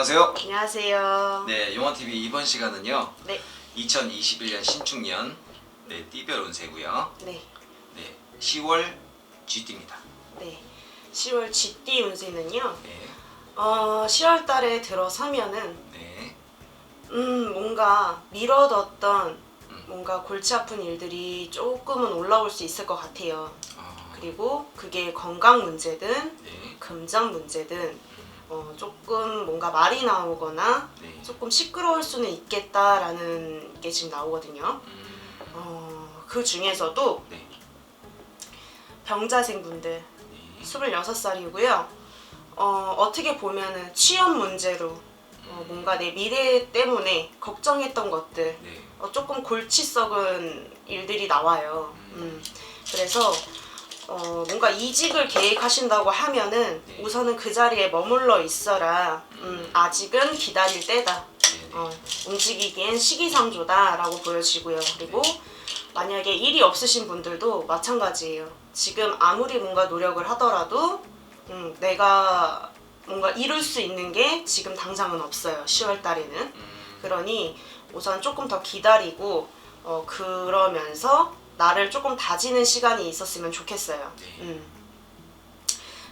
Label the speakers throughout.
Speaker 1: 안녕하세요.
Speaker 2: 안녕하세요.
Speaker 1: 네, 용어TV 이번 시간은요.
Speaker 2: 네.
Speaker 1: 2021년 신축년 네, 띠별 운세고요.
Speaker 2: 네.
Speaker 1: 네, 10월 쥐띠입니다.
Speaker 2: 네. 10월 쥐띠 운세는요.
Speaker 1: 네,
Speaker 2: 어, 10월 달에 들어서면은
Speaker 1: 네,
Speaker 2: 음, 뭔가 미뤄뒀던
Speaker 1: 음.
Speaker 2: 뭔가 골치 아픈 일들이 조금은 올라올 수 있을 것 같아요.
Speaker 1: 어,
Speaker 2: 그리고 그게 건강 문제든
Speaker 1: 네,
Speaker 2: 금전 문제든 어, 조금 뭔가 말이 나오거나
Speaker 1: 네,
Speaker 2: 조금 시끄러울 수는 있겠다라는 게 지금 나오거든요.
Speaker 1: 음,
Speaker 2: 어, 그 중에서도
Speaker 1: 네,
Speaker 2: 병자생분들
Speaker 1: 네,
Speaker 2: 26살이고요. 어, 어떻게 보면은 취업 문제로 어, 뭔가 내 미래 때문에 걱정했던 것들
Speaker 1: 네,
Speaker 2: 어, 조금 골치 썩은 일들이 나와요. 음, 그래서 어, 뭔가 이직을 계획하신다고 하면은
Speaker 1: 네.
Speaker 2: 우선은 그 자리에 머물러 있어라. 음, 아직은 기다릴 때다.
Speaker 1: 네, 네,
Speaker 2: 어, 움직이기엔 시기상조다라고 보여지고요. 그리고 만약에 일이 없으신 분들도 마찬가지예요. 지금 아무리 뭔가 노력을 하더라도 음, 내가 뭔가 이룰 수 있는 게 지금 당장은 없어요. 10월 달에는.
Speaker 1: 음,
Speaker 2: 그러니 우선 조금 더 기다리고 어, 그러면서 나를 조금 다지는 시간이 있었으면 좋겠어요.
Speaker 1: 네.
Speaker 2: 음.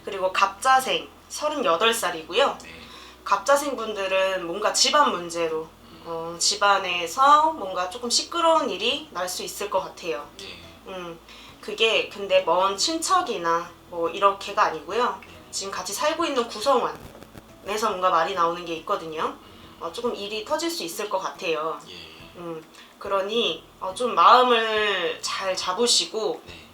Speaker 2: 그리고 갑자생 38살이고요.
Speaker 1: 네,
Speaker 2: 갑자생 분들은 뭔가 집안 문제로 어, 집안에서 뭔가 조금 시끄러운 일이 날 수 있을 것 같아요.
Speaker 1: 네,
Speaker 2: 음, 그게 근데 먼 친척이나 뭐 이렇게가 아니고요. 지금 같이 살고 있는 구성원에서 뭔가 말이 나오는 게 있거든요. 어, 조금 일이 터질 수 있을 것 같아요.
Speaker 1: 예,
Speaker 2: 음, 그러니 어, 좀 마음을 잘 잡으시고
Speaker 1: 네,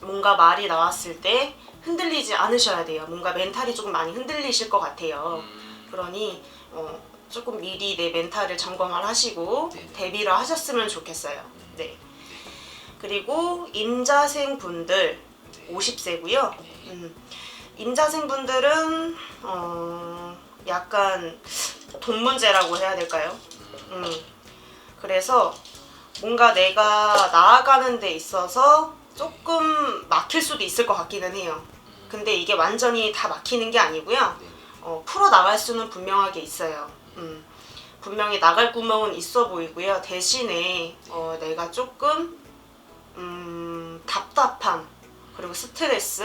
Speaker 2: 뭔가 말이 나왔을 때 흔들리지 않으셔야 돼요. 뭔가 멘탈이 조금 많이 흔들리실 것 같아요.
Speaker 1: 음,
Speaker 2: 그러니 어, 조금 미리 내 멘탈을 점검을 하시고
Speaker 1: 네네.
Speaker 2: 대비를 하셨으면 좋겠어요. 네. 그리고 임자생 분들 50세고요.
Speaker 1: 네,
Speaker 2: 음, 임자생 분들은 어, 약간 돈 문제라고 해야 될까요? 음, 그래서 뭔가 내가 나아가는 데 있어서 조금 막힐 수도 있을 것 같기는 해요. 근데 이게 완전히 다 막히는 게 아니고요.
Speaker 1: 네,
Speaker 2: 어, 풀어 나갈 수는 분명하게 있어요. 음, 분명히 나갈 구멍은 있어 보이고요. 대신에 어, 내가 조금 음, 답답함 그리고 스트레스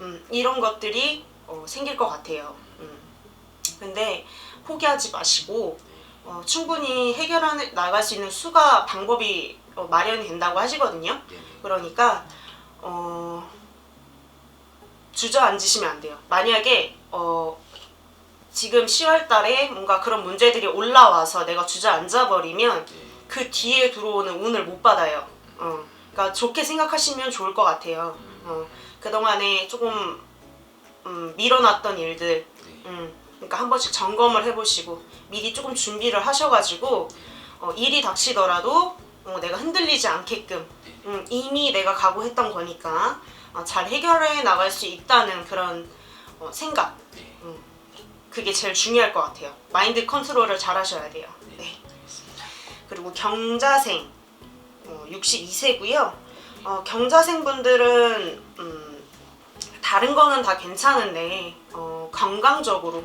Speaker 2: 음, 이런 것들이 어, 생길 것 같아요. 음. 근데 포기하지 마시고 어, 충분히 해결해 나갈 수 있는 수가 방법이 어, 마련이 된다고 하시거든요.
Speaker 1: 네,
Speaker 2: 그러니까 어, 주저앉으시면 안 돼요. 만약에 어, 지금 10월 달에 뭔가 그런 문제들이 올라와서 내가 주저앉아 버리면
Speaker 1: 네,
Speaker 2: 그 뒤에 들어오는 운을 못 받아요. 어, 그러니까 좋게 생각하시면 좋을 것 같아요. 어, 그 동안에 조금 음, 밀어놨던 일들,
Speaker 1: 네,
Speaker 2: 음, 그러니까 한 번씩 점검을 해보시고 미리 조금 준비를 하셔가지고 어, 일이 닥치더라도 어, 내가 흔들리지 않게끔 음, 이미 내가 각오했던 거니까 어, 잘 해결해 나갈 수 있다는 그런 어, 생각
Speaker 1: 네,
Speaker 2: 그게 제일 중요할 것 같아요. 마인드 컨트롤을 잘 하셔야 돼요. 네. 그리고 경자생 어, 62세고요. 어, 경자생 분들은 음, 다른 거는 다 괜찮은데 어, 건강적으로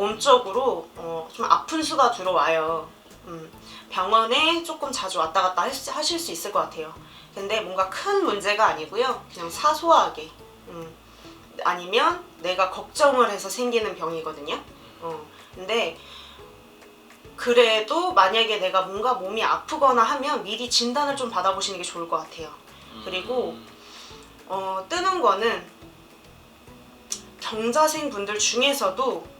Speaker 2: 몸적으로 어, 좀 아픈 수가 들어와요. 음, 병원에 조금 자주 왔다 갔다 하실 수 있을 것 같아요. 근데 뭔가 큰 문제가 아니고요. 그냥 사소하게 음, 아니면 내가 걱정을 해서 생기는 병이거든요. 어, 근데 그래도 만약에 내가 뭔가 몸이 아프거나 하면 미리 진단을 좀 받아보시는 게 좋을 것 같아요. 그리고 어, 뜨는 거는 경자생 분들 중에서도 어,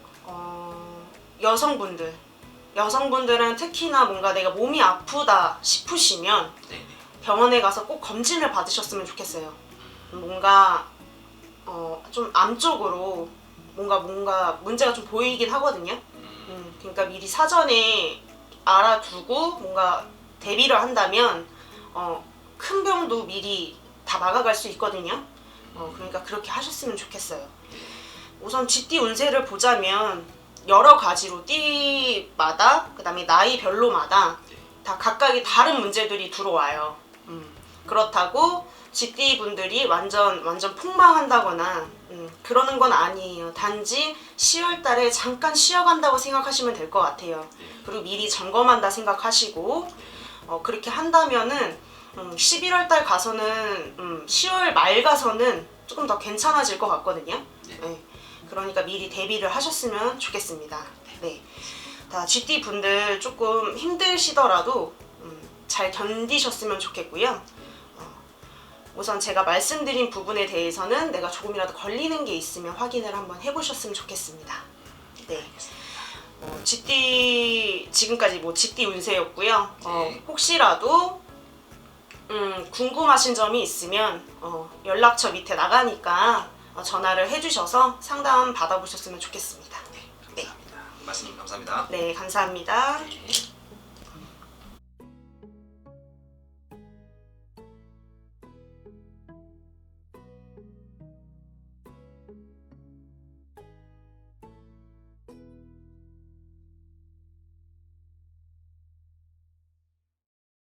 Speaker 2: 여성분들 여성분들은 특히나 뭔가 내가 몸이 아프다 싶으시면
Speaker 1: 네, 네,
Speaker 2: 병원에 가서 꼭 검진을 받으셨으면 좋겠어요. 뭔가 어, 좀 암 쪽으로 뭔가 뭔가 문제가 좀 보이긴 하거든요. 음, 그러니까 미리 사전에 알아두고 뭔가 대비를 한다면 어, 큰 병도 미리 다 막아갈 수 있거든요. 어, 그러니까 그렇게 하셨으면 좋겠어요. 우선 쥐띠 운세를 보자면 여러 가지로 띠마다 그다음에 나이별로마다 다 각각의 다른 문제들이 들어와요. 음, 그렇다고 GD 분들이 완전 완전 폭망한다거나 음, 그러는 건 아니에요. 단지 10월 달에 잠깐 쉬어간다고 생각하시면 될 것 같아요. 그리고 미리 점검한다 생각하시고 어, 그렇게 한다면은 음, 11월 달 가서는 음, 10월 말 가서는 조금 더 괜찮아질 것 같거든요. 네. 그러니까 미리 대비를 하셨으면 좋겠습니다. 네. 다 GT 분들 조금 힘드시더라도 음, 잘 견디셨으면 좋겠고요. 어, 우선 제가 말씀드린 부분에 대해서는 내가 조금이라도 걸리는 게 있으면 확인을 한번 해보셨으면 좋겠습니다. 네. 어, GT 지금까지 뭐 GT 운세였고요. 어,
Speaker 1: 네.
Speaker 2: 혹시라도 음, 궁금하신 점이 있으면 어, 연락처 밑에 나가니까 어, 전화를 해주셔서 상담 받아보셨으면 좋겠습니다. 네,
Speaker 1: 감사합니다. 말씀 감사합니다.
Speaker 2: 네 감사합니다.
Speaker 1: 네.